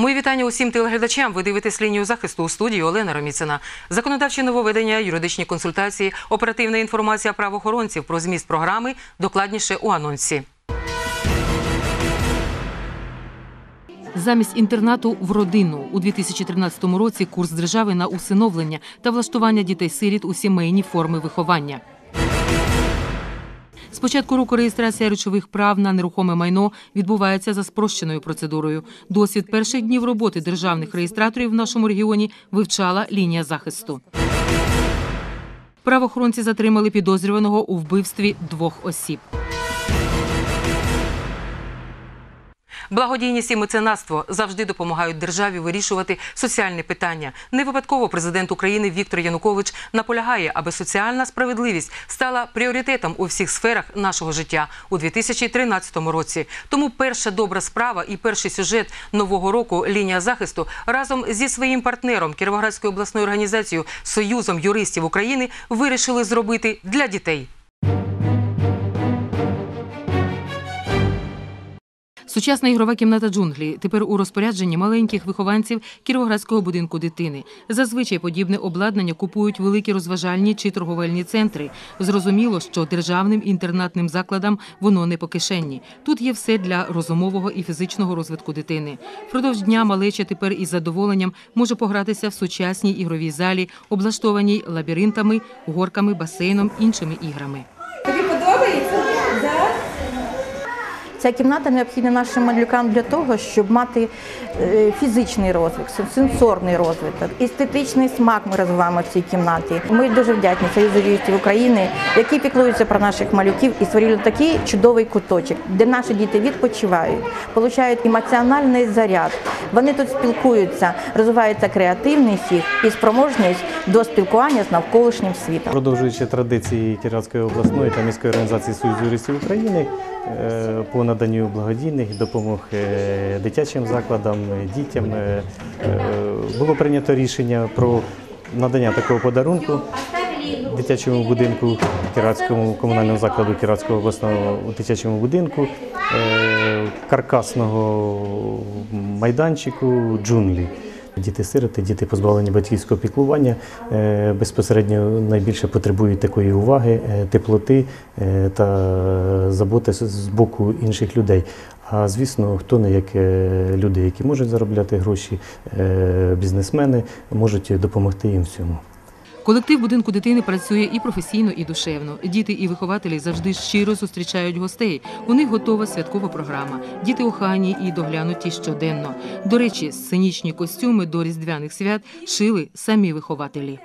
Мої вітання усім телеглядачам. Ви дивитесь лінію захисту у студії Олена Роміцина. Законодавчі нововведення, юридичні консультації, оперативна інформація правоохоронців про зміст програми докладніше у анонсі. Замість інтернату в родину у 2013 році курс держави на усиновлення та влаштування дітей-сиріт у сімейні форми виховання. З початку року реєстрація речових прав на нерухоме майно відбувається за спрощеною процедурою. Досвід перших днів роботи державних реєстраторів в нашому регіоні вивчала лінія захисту. Правоохоронці затримали підозрюваного у вбивстві двох осіб. Благодійність і меценатство завжди допомагають державі вирішувати соціальні питання. Не випадково президент України Віктор Янукович наполягає, аби соціальна справедливість стала пріоритетом у всіх сферах нашого життя у 2013 році. Тому перша добра справа і перший сюжет нового року лінія захисту разом зі своїм партнером Кіровоградською обласною організацією Союзом юристів України вирішили зробити для дітей. Сучасна ігрова кімната джунглі тепер у розпорядженні маленьких вихованців Кіровоградського будинку дитини. Зазвичай подібне обладнання купують великі розважальні чи торговельні центри. Зрозуміло, що державним інтернатним закладам воно не по кишені. Тут є все для розумового і фізичного розвитку дитини. Впродовж дня малеча тепер із задоволенням може погратися в сучасній ігровій залі, облаштованій лабіринтами, горками, басейном, іншими іграми. Ця кімната необхідна нашим малюкам для того, щоб мати е, фізичний розвиток, сенсорний розвиток, естетичний смак ми розвиваємо в цій кімнаті. Ми дуже вдячні Союзу юристів України, які піклуються про наших малюків і створили такий чудовий куточок, де наші діти відпочивають, отримують емоціональний заряд. Вони тут спілкуються, розвивається креативність їх і спроможність до спілкування з навколишнім світом. Продовжуючи традиції Кіровської обласної та міської організації Союзу юристів України е, по наданню благодійних допомог е, дитячим закладам, дітям, е, е, було прийнято рішення про надання такого подарунку дитячому будинку Кіратському комунальному закладу Кіратського обласного дитячому будинку каркасного майданчику джунглі. Діти-сироти, діти позбавлені батьківського піклування е, безпосередньо найбільше потребують такої уваги, е, теплоти е, та заботи з- боку інших людей. А звісно, хто не як люди, які можуть заробляти гроші, бізнесмени можуть допомогти їм в цьому. Колектив будинку дитини працює і професійно, і душевно. Діти і вихователі завжди щиро зустрічають гостей. У них готова святкова програма. Діти охайні і доглянуті щоденно. До речі, сценічні костюми до різдвяних свят шили самі вихователі.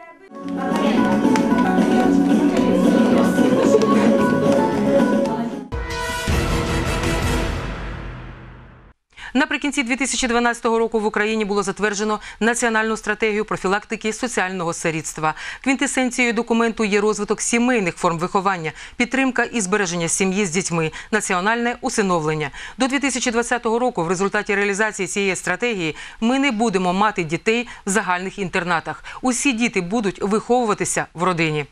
Наприкінці 2012 року в Україні було затверджено національну стратегію профілактики соціального сирітства. Квінтесенцією документу є розвиток сімейних форм виховання, підтримка і збереження сім'ї з дітьми, національне усиновлення. До 2020 року, в результаті реалізації цієї стратегії, ми не будемо мати дітей в загальних інтернатах. Усі діти будуть виховуватися в родині.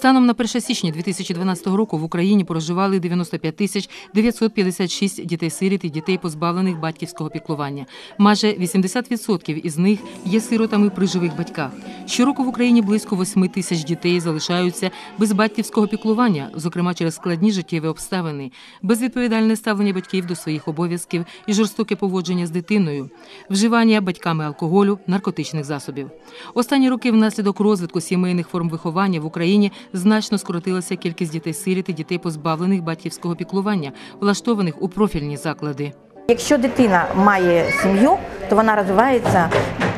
Станом на 1 січня 2012 року в Україні проживали 95 тисяч 956 дітей-сиріт і дітей, позбавлених батьківського піклування. Майже 80% із них є сиротами при живих батьках. Щороку в Україні близько 8 тисяч дітей залишаються без батьківського піклування, зокрема через складні життєві обставини, безвідповідальне ставлення батьків до своїх обов'язків і жорстоке поводження з дитиною, вживання батьками алкоголю, наркотичних засобів. Останні роки внаслідок розвитку сімейних форм виховання в Україні значно скоротилася кількість дітей-сиріт і дітей, позбавлених батьківського піклування, влаштованих у профільні заклади. Якщо дитина має сім'ю, то вона розвивається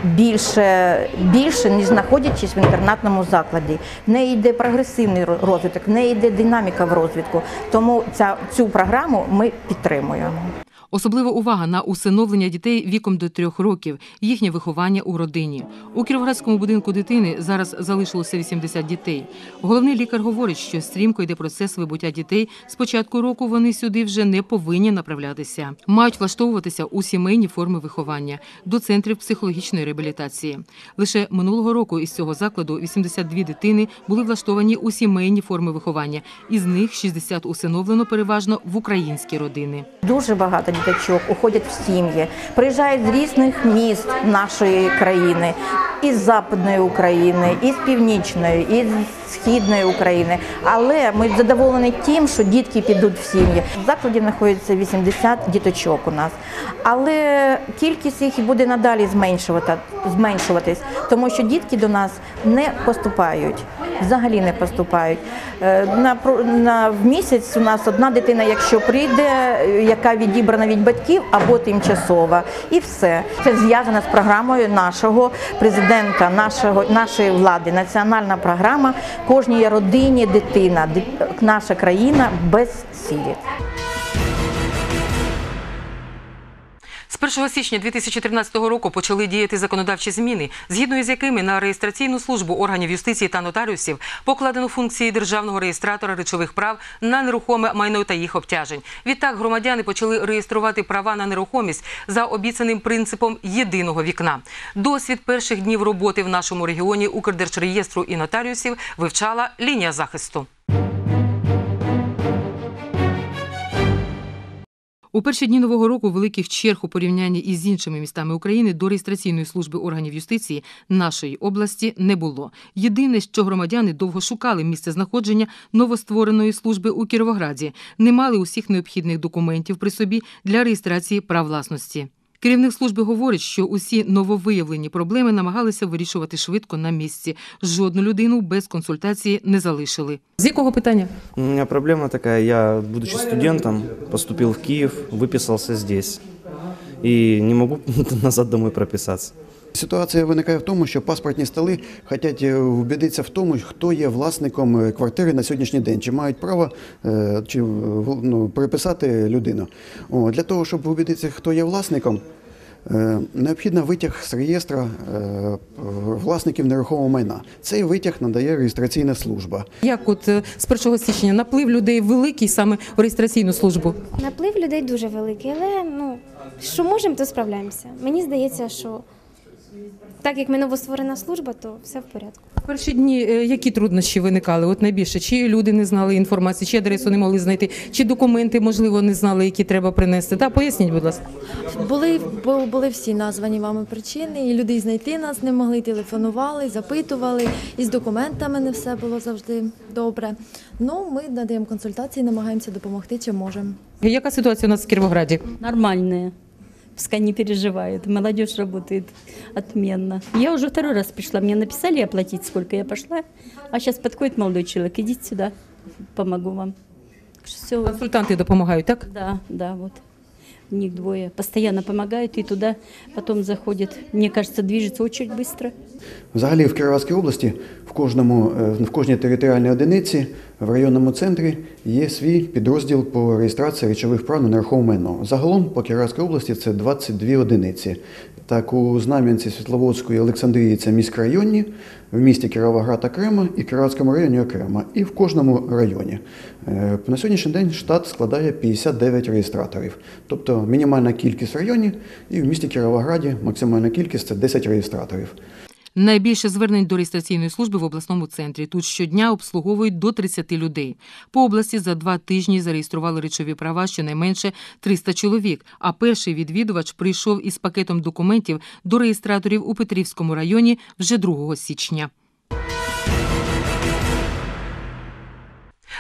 більше, більше ніж знаходячись в інтернатному закладі. В неї йде прогресивний розвиток, в неї йде динаміка в розвитку. Тому ця, цю програму ми підтримуємо. Особлива увага на усиновлення дітей віком до трьох років, їхнє виховання у родині. У Кіровоградському будинку дитини зараз залишилося 80 дітей. Головний лікар говорить, що стрімко йде процес вибуття дітей. З початку року вони сюди вже не повинні направлятися. Мають влаштовуватися у сімейні форми виховання до центрів психологічної реабілітації. Лише минулого року із цього закладу 82 дитини були влаштовані у сімейні форми виховання. Із них 60 усиновлено переважно в українські родини. Дуже багато діточок уходять в сім'ї, приїжджають з різних міст нашої країни, із Западної України, із Північної, із Східної України. Але ми задоволені тим, що дітки підуть в сім'ї. В закладі знаходиться 80 діточок у нас. Але кількість їх буде надалі зменшувати, зменшуватись, тому що дітки до нас не поступають. Взагалі не поступають. Е, На, на, в місяць у нас одна дитина, якщо прийде, яка відібрана від батьків або тимчасова, і все. Це зв'язано з програмою нашого президента, нашого, нашої влади. Національна програма кожній родині дитина, наша країна без сірі. З 1 січня 2013 року почали діяти законодавчі зміни, згідно із якими на реєстраційну службу органів юстиції та нотаріусів покладено функції державного реєстратора речових прав на нерухоме майно та їх обтяжень. Відтак громадяни почали реєструвати права на нерухомість за обіцяним принципом єдиного вікна. Досвід перших днів роботи в нашому регіоні Укрдержреєстру і нотаріусів вивчала лінія захисту. У перші дні нового року великих черг у порівнянні із іншими містами України до реєстраційної служби органів юстиції нашої області не було. Єдине, що громадяни довго шукали місце знаходження новоствореної служби у Кіровограді, не мали усіх необхідних документів при собі для реєстрації прав власності. Керівник служби говорить, що усі нововиявлені проблеми намагалися вирішувати швидко на місці. Жодну людину без консультації не залишили. З якого питання? У меня проблема така. я, будучи студентом, поступив в Київ, виписався здесь. І не можу назад домой прописаться. Ситуація виникає в тому, що паспортні столи хочуть е, вбідитися в тому, хто є власником е, квартири на сьогоднішній день, чи мають право е, чи, е, в- ну, переписати людину. О, для того, щоб убідитися, хто є власником, е, необхідно витяг з реєстра е, власників нерухомого майна. Цей витяг надає реєстраційна служба. Як от е, з 1 січня наплив людей великий саме в реєстраційну службу? Наплив людей дуже великий, але ну що можемо, то справляємося. Мені здається, що так як ми новостворена служба, то все в порядку. Перші дні е, які труднощі виникали? От найбільше чи люди не знали інформації, чи адресу не могли знайти, чи документи можливо не знали, які треба принести? Та поясніть, будь ласка. Були, бу- були всі названі вами причини, і люди знайти нас не могли, телефонували, запитували, і з документами не все було завжди добре. Ну, ми надаємо консультації, намагаємося допомогти, чим можемо. Яка ситуація у нас в Кіровограді? Нормальные. Пускай не переживает. Молодежь работает отменно. Я уже второй раз пришла. Мне написали оплатить, сколько я пошла. А сейчас подходит молодой человек. Идите сюда, помогу вам. Все, Консультанти допомагають, так? да, да, вот. У них двое. Постоянно помогают и туда потом заходят. Мне кажется, движется очень быстро. Взагалі в Кіровоградській області в кожному е, в кожній територіальній одиниці в районному центрі є свій підрозділ по реєстрації речових прав на нерухоме майно. Загалом по Кіровоградській області це 22 одиниці. Так, у Знам'янці, Світловодської Олександрії це міськрайонні, в місті Кіровоград окремо і Кіровоградському районі окремо, і в кожному районі. Е, На сьогоднішній день штат складає 59 реєстраторів, тобто мінімальна кількість районів, і в місті Кіровограді максимальна кількість це 10 реєстраторів. Найбільше звернень до реєстраційної служби в обласному центрі. Тут щодня обслуговують до 30 людей. По області за два тижні зареєстрували речові права щонайменше 300 чоловік. А перший відвідувач прийшов із пакетом документів до реєстраторів у Петрівському районі вже 2 січня.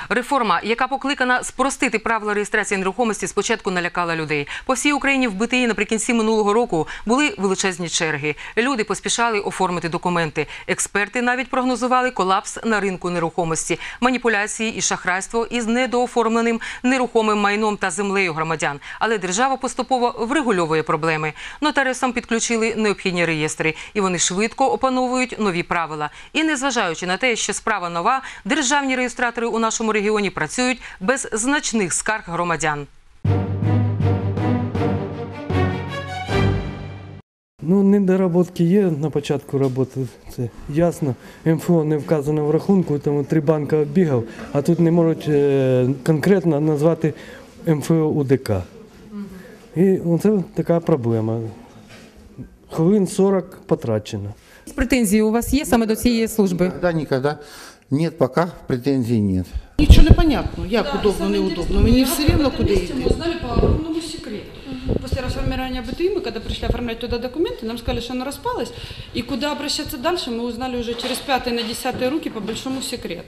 Реформа, яка покликана спростити правила реєстрації нерухомості, спочатку налякала людей. По всій Україні в БТІ наприкінці минулого року були величезні черги. Люди поспішали оформити документи. Експерти навіть прогнозували колапс на ринку нерухомості, маніпуляції і шахрайство із недооформленим нерухомим майном та землею громадян. Але держава поступово врегульовує проблеми. Нотаріусам підключили необхідні реєстри, і вони швидко опановують нові правила. І незважаючи на те, що справа нова, державні реєстратори у нашому регіоні працюють без значних скарг громадян. Ну, недоработки є на початку роботи, це ясно. МФО не вказано в рахунку, тому три банки оббігав, а тут не можуть е, конкретно назвати МФО УДК. І це така проблема. Хвилин 40 потрачено. Претензії у вас є саме до цієї служби? Никогда, никогда. Нет, пока претензий нет. Нічого не понятно, як удобно, неудобно. Мені все рівно куди йти. Мы узнали по огромному секрету. После расформирования БТИ, мы когда пришли оформлять туда документы, нам сказали, что она распалась, и куда обращаться дальше, мы узнали уже через пятые на десятые руки по большому секрету.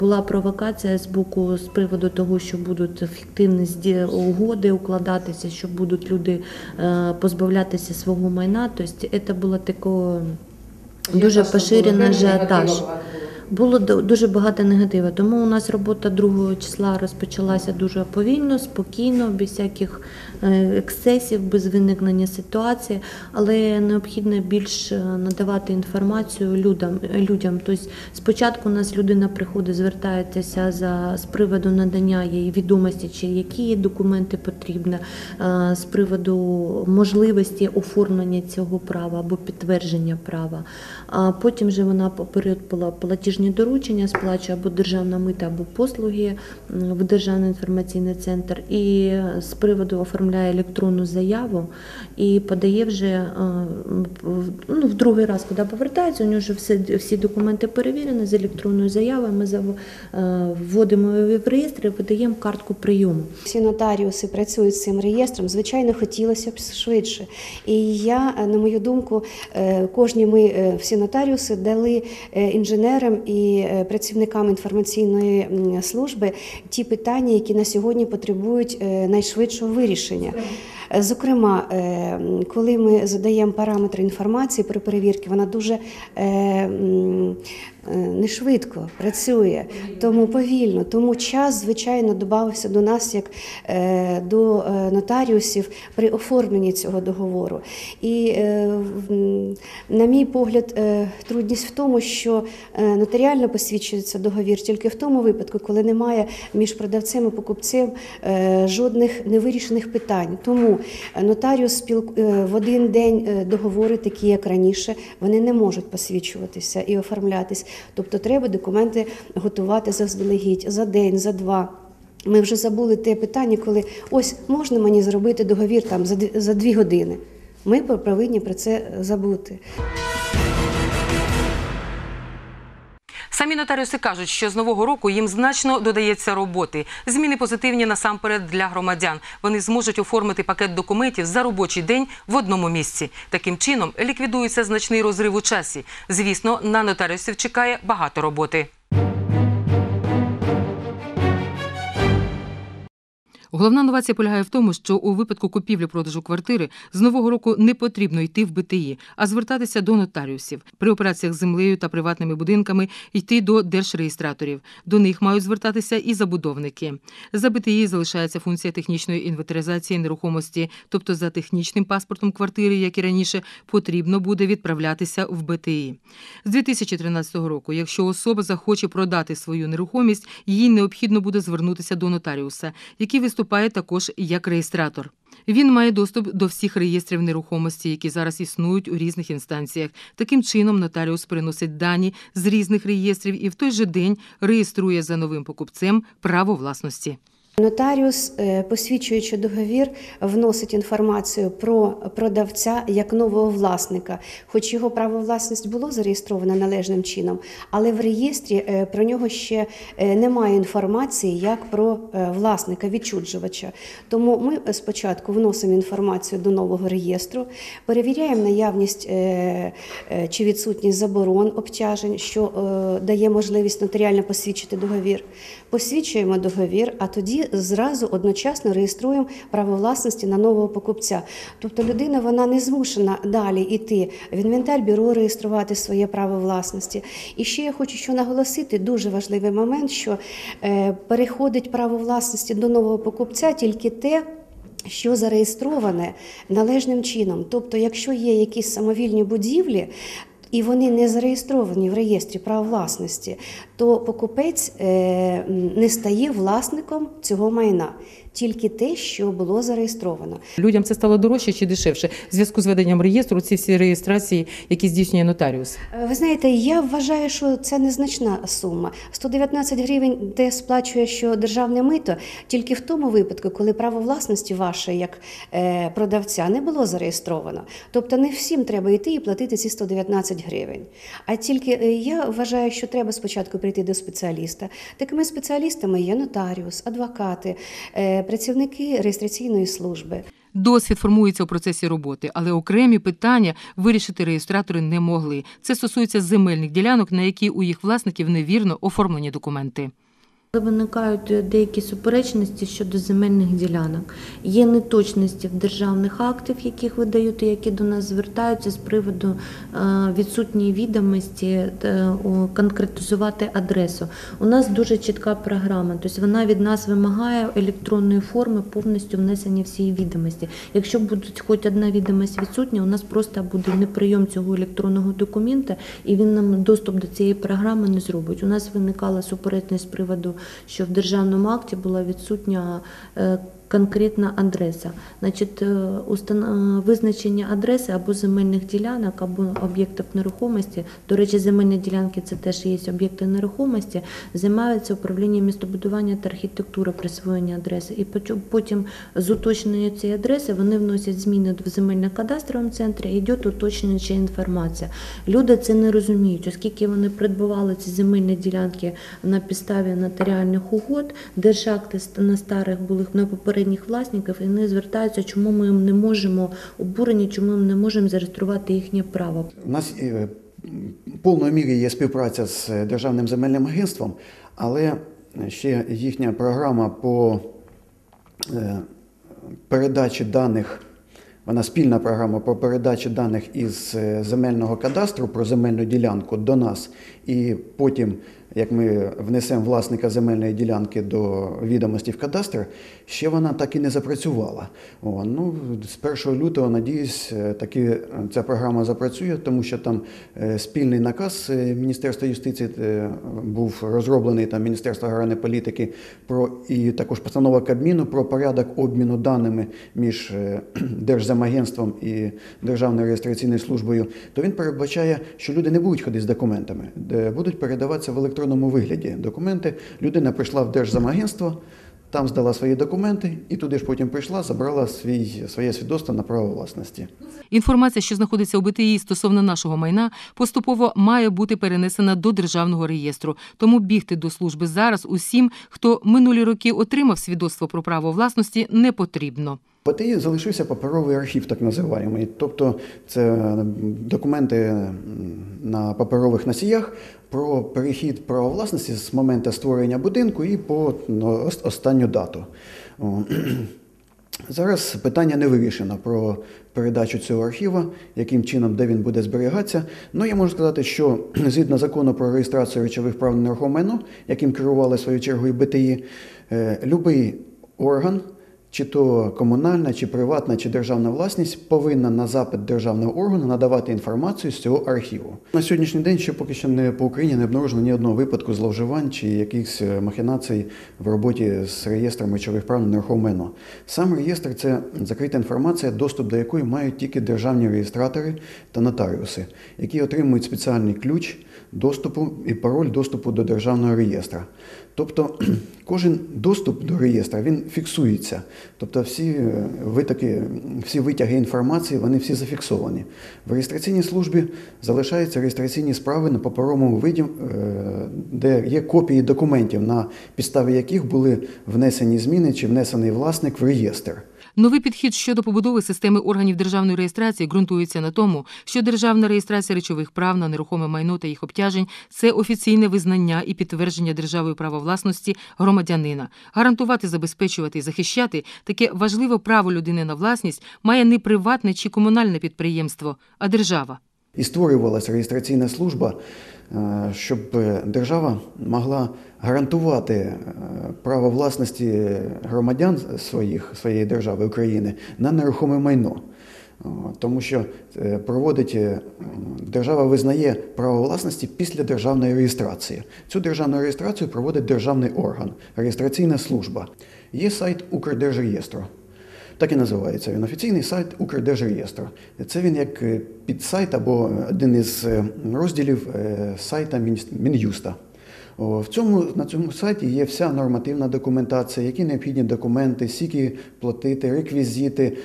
Була провокація з боку з приводу того, що будуть фіктивні зді- угоди укладатися, що будуть люди е, позбавлятися свого майна. Тобто це було таке дуже поширений ажіотаж. Було дуже багато негативу. Тому у нас робота 2 числа розпочалася дуже повільно, спокійно, без всяких е, ексцесів, без виникнення ситуації, але необхідно більш е, надавати інформацію людям. людям. Тобто спочатку у нас людина приходить, звертається за з приводу надання їй відомості, чи які документи потрібні, е, з приводу можливості оформлення цього права або підтвердження права. А потім же вона поперед пла- платіжні доручення сплачує або державна мита, або послуги в Державний інформаційний центр. І з приводу оформляє електронну заяву і подає вже е, ну, в другий раз, коли повертається, у нього вже все, всі документи перевірені з електронною заявою. Ми е, вводимо її в реєстр і видаємо картку прийому. Всі нотаріуси працюють з цим реєстром. Звичайно, хотілося б швидше. І я, е, на мою думку, кожні ми е, всі нотаріуси дали е, інженерам і е, працівникам інформаційної служби ті питання, які на сьогодні потребують е, найшвидшого вирішення. Зокрема, коли ми задаємо параметри інформації при перевірці, вона дуже не швидко працює, тому повільно. Тому час, звичайно, додався до нас як е, до е, нотаріусів при оформленні цього договору. І, е, на мій погляд, е, трудність в тому, що е, нотаріально посвідчується договір тільки в тому випадку, коли немає між продавцем і покупцем е, жодних невирішених питань. Тому нотаріус е, в один день е, договори, такі як раніше, вони не можуть посвідчуватися і оформлятись. Тобто треба документи готувати заздалегідь за день, за два. Ми вже забули те питання, коли ось можна мені зробити договір там за дві, години. Ми повинні про це забути. Самі нотаріуси кажуть, що з нового року їм значно додається роботи. Зміни позитивні насамперед для громадян. Вони зможуть оформити пакет документів за робочий день в одному місці. Таким чином ліквідується значний розрив у часі. Звісно, на нотаріусів чекає багато роботи. Головна новація полягає в тому, що у випадку купівлі-продажу квартири з нового року не потрібно йти в БТІ, а звертатися до нотаріусів. При операціях з землею та приватними будинками йти до держреєстраторів. До них мають звертатися і забудовники. За БТІ залишається функція технічної інвентаризації нерухомості, тобто за технічним паспортом квартири, як і раніше, потрібно буде відправлятися в БТІ. З 2013 року, якщо особа захоче продати свою нерухомість, їй необхідно буде звернутися до нотаріуса, який виступає також як реєстратор. Він має доступ до всіх реєстрів нерухомості, які зараз існують у різних інстанціях. Таким чином, нотаріус приносить дані з різних реєстрів і в той же день реєструє за новим покупцем право власності. Нотаріус, е, посвідчуючи договір, вносить інформацію про продавця як нового власника, хоч його право власність було зареєстроване належним чином, але в реєстрі е, про нього ще е, немає інформації як про власника, відчуджувача. Тому ми спочатку вносимо інформацію до нового реєстру, перевіряємо наявність чи відсутність заборон обтяжень, що дає можливість нотаріально посвідчити договір. Посвідчуємо договір, а тоді зразу одночасно реєструємо право власності на нового покупця. Тобто людина вона не змушена далі йти в інвентар бюро реєструвати своє право власності. І ще я хочу що наголосити дуже важливий момент, що е, переходить право власності до нового покупця тільки те. Що зареєстроване належним чином, тобто, якщо є якісь самовільні будівлі, і вони не зареєстровані в реєстрі прав власності, то покупець е, не стає власником цього майна. Тільки те, що було зареєстровано. Людям це стало дорожче чи дешевше в зв'язку з веденням реєстру. Ці всі реєстрації, які здійснює нотаріус. Е, Ви знаєте, я вважаю, що це незначна сума. 119 гривень, де сплачує що державне мито, тільки в тому випадку, коли право власності ваше як е, продавця не було зареєстровано. Тобто не всім треба йти і платити ці 119 гривень. А тільки е, я вважаю, що треба спочатку прийти до спеціаліста. Такими спеціалістами є нотаріус, адвокати, працівники реєстраційної служби. Досвід формується у процесі роботи, але окремі питання вирішити реєстратори не могли. Це стосується земельних ділянок, на які у їх власників невірно оформлені документи. Виникають е, деякі суперечності щодо земельних ділянок, є неточності в державних актів, яких видають, які до нас звертаються з приводу е, відсутньої відомості е, конкретизувати адресу. У нас дуже чітка програма, тобто вона від нас вимагає електронної форми повністю внесення всієї відомості. Якщо буде хоч одна відомість відсутня, у нас просто буде неприйом цього електронного документа, і він нам доступ до цієї програми не зробить. У нас виникала суперечність з приводу що в державному акті була відсутня е, конкретна адреса. Значить, е, е, визначення адреси або земельних ділянок, або об'єктів нерухомості. До речі, земельні ділянки це теж є об'єкти нерухомості, займаються управлінням містобудування та архітектури присвоєння адреси. І потім- з уточнення цієї адреси вони вносять зміни в земельно-кадастровому центрі, і йде уточнююча інформація. Люди це не розуміють, оскільки вони придбавали ці земельні ділянки на підставі нотаріальних угод, держакти на старих були на попередніх власників, і вони звертаються, чому ми їм не можемо обурені, чому ми не можемо зареєструвати їхнє право. У нас е, в повної мірі є співпраця з Державним земельним агентством, але ще їхня програма по е, передачі даних, вона спільна програма по передачі даних із е, земельного кадастру про земельну ділянку до нас, і потім, як ми внесемо власника земельної ділянки до відомості в кадастр, ще вона так і не запрацювала. О, ну, з 1 лютого, надіюсь, е, таки е, ця програма запрацює, тому що там е, спільний наказ Міністерства юстиції був розроблений там Міністерство аграрної політики про і також постанова Кабміну про порядок обміну даними між Держземагентством і Державною реєстраційною службою. То він передбачає, що люди не будуть ходити з документами, будуть передаватися в електронному вигляді документи. Людина прийшла в Держзамагентство. Там здала свої документи і туди ж потім прийшла, забрала свій, своє свідоцтво на право власності. Інформація, що знаходиться у БТІ стосовно нашого майна, поступово має бути перенесена до державного реєстру. Тому бігти до служби зараз усім, хто минулі роки отримав свідоцтво про право власності, не потрібно. В БТІ залишився паперовий архів, так називаємо. Тобто це документи на паперових носіях про перехід права власності з моменту створення будинку і по останню дату. Зараз питання не вирішено про передачу цього архіва, яким чином, де він буде зберігатися. Ну, я можу сказати, що згідно закону про реєстрацію речових прав на нерухоме майно, яким керували свою чергу і БТІ, е, любий орган, чи то комунальна, чи приватна, чи державна власність, повинна на запит державного органу надавати інформацію з цього архіву. На сьогоднішній день ще поки що не по Україні не обнаружено ні одного випадку зловживань чи якихось е, махінацій в роботі з реєстром речових прав на нерухоме майно. Сам реєстр це закрита інформація, доступ до якої мають тільки державні реєстратори та нотаріуси, які отримують спеціальний ключ доступу і пароль доступу до державного реєстра. Тобто кожен доступ до реєстра він фіксується. Тобто всі витаки, витоки, всі витяги інформації, вони всі зафіксовані. В реєстраційній службі залишаються реєстраційні справи на паперовому виді, е, де є копії документів, на підставі яких були внесені зміни чи внесений власник в реєстр. Новий підхід щодо побудови системи органів державної реєстрації ґрунтується на тому, що державна реєстрація речових прав на нерухоме майно та їх обтяжень це офіційне визнання і підтвердження державою права власності громадянина. Гарантувати, забезпечувати і захищати таке важливе право людини на власність має не приватне чи комунальне підприємство, а держава. І створювалася реєстраційна служба, е, щоб держава могла гарантувати е, право власності громадян своїх, своєї держави України на нерухоме майно. Тому що е, проводить держава визнає право власності після державної реєстрації. Цю державну реєстрацію проводить державний орган, реєстраційна служба. є сайт Укрдержреєстру. Так і називається він офіційний сайт Укрдержреєстру. Це він як е, підсайт або один із е, розділів е, сайта Мін'юста. В цьому, на цьому сайті є вся нормативна документація, які необхідні документи, скільки платити, реквізити,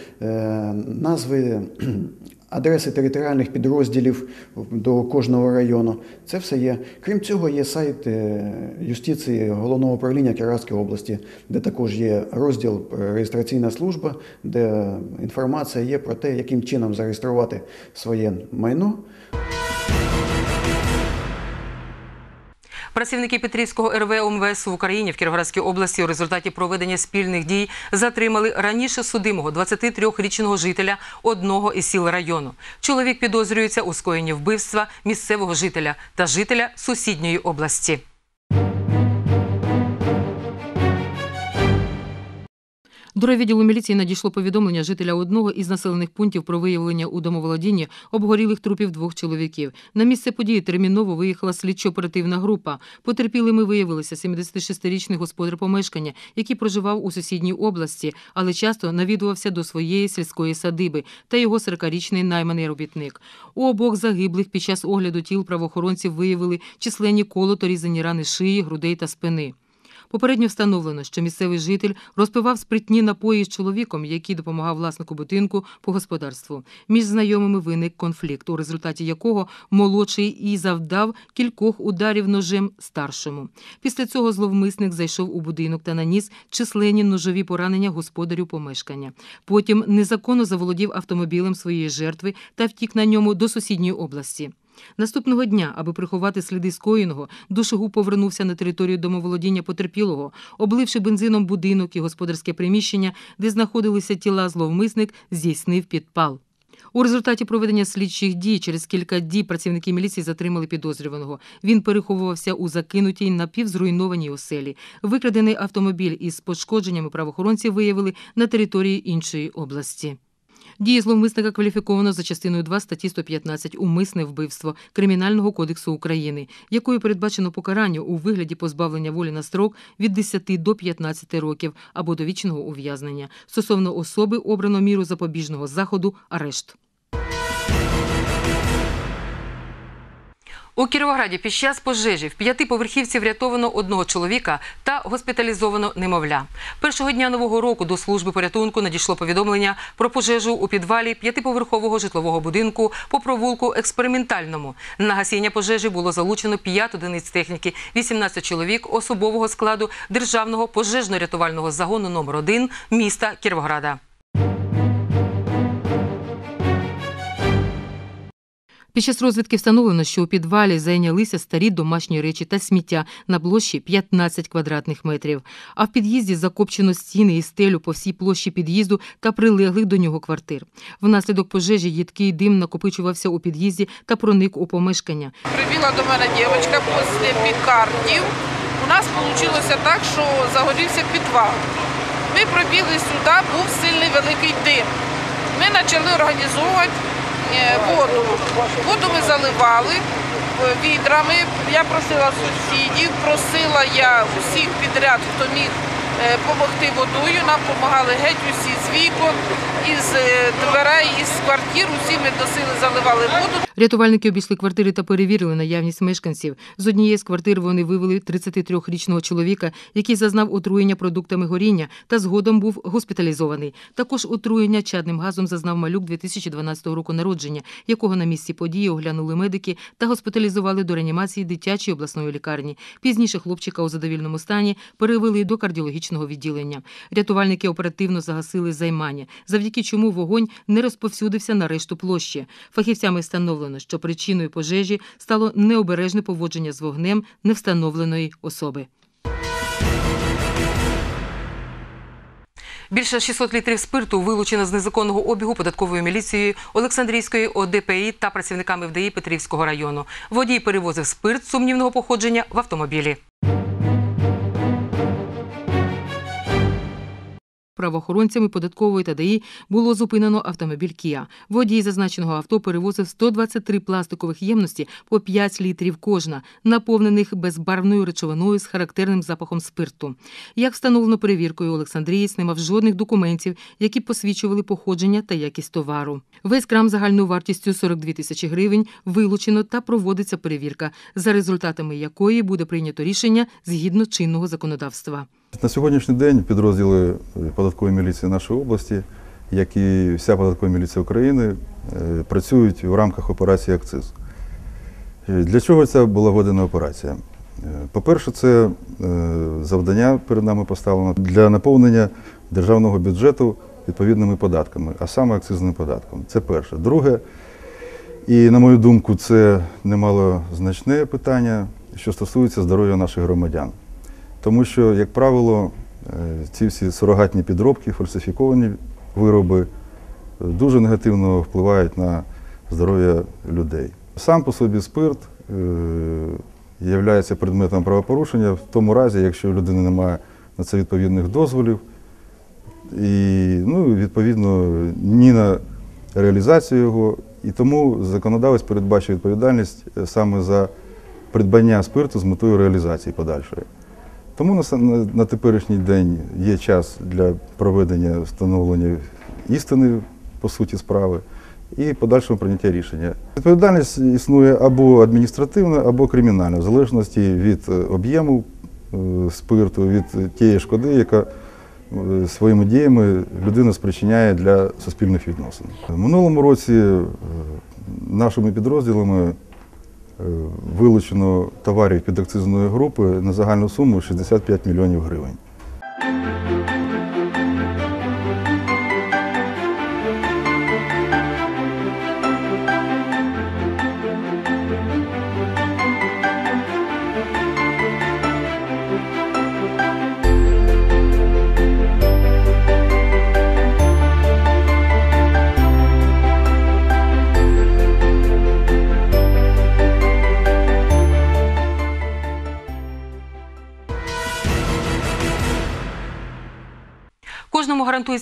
назви, адреси територіальних підрозділів до кожного району. Це все є. Крім цього, є сайт е, юстиції головного управління Кіровської області, де також є розділ е, реєстраційна служба, де інформація є про те, яким чином зареєструвати своє майно. Працівники Петрівського РВ МВС в Україні в Кіровоградській області у результаті проведення спільних дій затримали раніше судимого 23-річного жителя одного із сіл району. Чоловік підозрюється у скоєнні вбивства місцевого жителя та жителя сусідньої області. До райвідділу міліції надійшло повідомлення жителя одного із населених пунктів про виявлення у домоволодінні обгорілих трупів двох чоловіків. На місце події терміново виїхала слідчо-оперативна група. Потерпілими виявилися 76-річний господар помешкання, який проживав у сусідній області, але часто навідувався до своєї сільської садиби, та його 40-річний найманий робітник. У обох загиблих під час огляду тіл правоохоронців виявили численні колото різані рани шиї, грудей та спини. Попередньо встановлено, що місцевий житель розпивав спиртні напої з чоловіком, який допомагав власнику будинку по господарству. Між знайомими виник конфлікт, у результаті якого молодший і завдав кількох ударів ножем старшому. Після цього зловмисник зайшов у будинок та наніс численні ножові поранення господарю помешкання. Потім незаконно заволодів автомобілем своєї жертви та втік на ньому до сусідньої області. Наступного дня, аби приховати сліди скоєного, душогуб повернувся на територію домоволодіння потерпілого, обливши бензином будинок і господарське приміщення, де знаходилися тіла зловмисник, здійснив підпал. У результаті проведення слідчих дій через кілька діб працівники міліції затримали підозрюваного. Він переховувався у закинутій напівзруйнованій оселі. Викрадений автомобіль із пошкодженнями правоохоронці виявили на території іншої області. Дії зловмисника кваліфіковано за частиною 2 статті 115 «Умисне вбивство» Кримінального кодексу України, якою передбачено покарання у вигляді позбавлення волі на строк від 10 до 15 років або довічного ув'язнення. Стосовно особи обрано міру запобіжного заходу арешт. У Кіровограді під час пожежі в п'ятиповерхівці врятовано одного чоловіка та госпіталізовано немовля. Першого дня нового року до служби порятунку надійшло повідомлення про пожежу у підвалі п'ятиповерхового житлового будинку по провулку експериментальному. На гасіння пожежі було залучено 5 одиниць техніки, 18 чоловік особового складу державного пожежно-рятувального загону номер 1 міста Кіровограда. Під час розвідки встановлено, що у підвалі зайнялися старі домашні речі та сміття на площі 15 квадратних метрів. А в під'їзді закопчено стіни і стелю по всій площі під'їзду та прилеглих до нього квартир. Внаслідок пожежі їдкий дим накопичувався у під'їзді та проник у помешкання. Прибіла до мене дівчинка після пікардів. У нас вийшло так, що загорівся підвал. Ми пробігли сюди, був сильний великий дим. Ми почали організовувати воду. Воду ми заливали е, відрами. Я просила сусідів, просила я усіх підряд, хто міг допомогти водою. Нам допомагали геть усі з вікон, із е, дверей, із квартир. Усі ми носили, заливали воду. Рятувальники обійшли квартири та перевірили наявність мешканців. З однієї з квартир вони вивели 33-річного чоловіка, який зазнав отруєння продуктами горіння та згодом був госпіталізований. Також отруєння чадним газом зазнав малюк 2012 року народження, якого на місці події оглянули медики та госпіталізували до реанімації дитячої обласної лікарні. Пізніше хлопчика у задовільному стані перевели до кардіологічного відділення. Рятувальники оперативно загасили займання, завдяки чому вогонь не розповсюдився на решту площі. Фахівцями встановлено, що причиною пожежі стало необережне поводження з вогнем невстановленої особи. Більше 600 літрів спирту вилучено з незаконного обігу податковою міліцією Олександрійської ОДПІ та працівниками ВДІ Петрівського району. Водій перевозив спирт сумнівного походження в автомобілі. Правоохоронцями податкової та ДАІ було зупинено автомобіль Кія. Водій зазначеного авто перевозив 123 пластикових ємності по 5 літрів кожна, наповнених безбарвною речовиною з характерним запахом спирту. Як встановлено перевіркою, Олександрієць не мав жодних документів, які посвідчували походження та якість товару. Весь крам загальною вартістю 42 тисячі гривень вилучено та проводиться перевірка, за результатами якої буде прийнято рішення згідно чинного законодавства. На сьогоднішній день підрозділи податкової міліції нашої області, як і вся податкова міліція України, е, працюють в рамках операції Акциз. Е, Для чого ця була операція? Е, По-перше, це завдання перед нами поставлено для наповнення державного бюджету відповідними податками, а саме акцизним податком. Це перше. Друге, і на мою думку, це немало значне питання, що стосується здоров'я наших громадян. Тому що, як правило, е, ці всі сурогатні підробки, фальсифіковані вироби е, дуже негативно впливають на здоров'я людей. Сам по собі спирт є предметом правопорушення в тому разі, якщо у людини немає на це відповідних дозволів, і ну, відповідно ні на реалізацію його. І тому законодавець передбачив відповідальність е, саме за придбання спирту з метою реалізації подальшої. Тому на, на, на теперішній день є час для проведення встановлення істини по суті справи і подальшого прийняття рішення. Відповідальність існує або адміністративна, або кримінальна, в залежності від е, об'єму е, спирту, від тієї шкоди, яка е, своїми діями людина спричиняє для суспільних відносин. Минулому році нашими підрозділами вилучено товарів під акцизної групи на загальну суму 65 мільйонів гривень.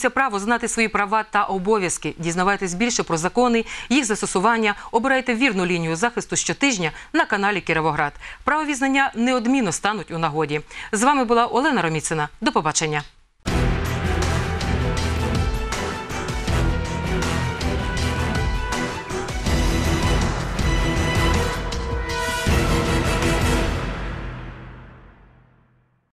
Кожному право знати свої права та обов'язки. Дізнавайтесь більше про закони, їх застосування. Обирайте вірну лінію захисту щотижня на каналі Кіровоград. Правові знання неодмінно стануть у нагоді. З вами була Олена Роміцина. До побачення.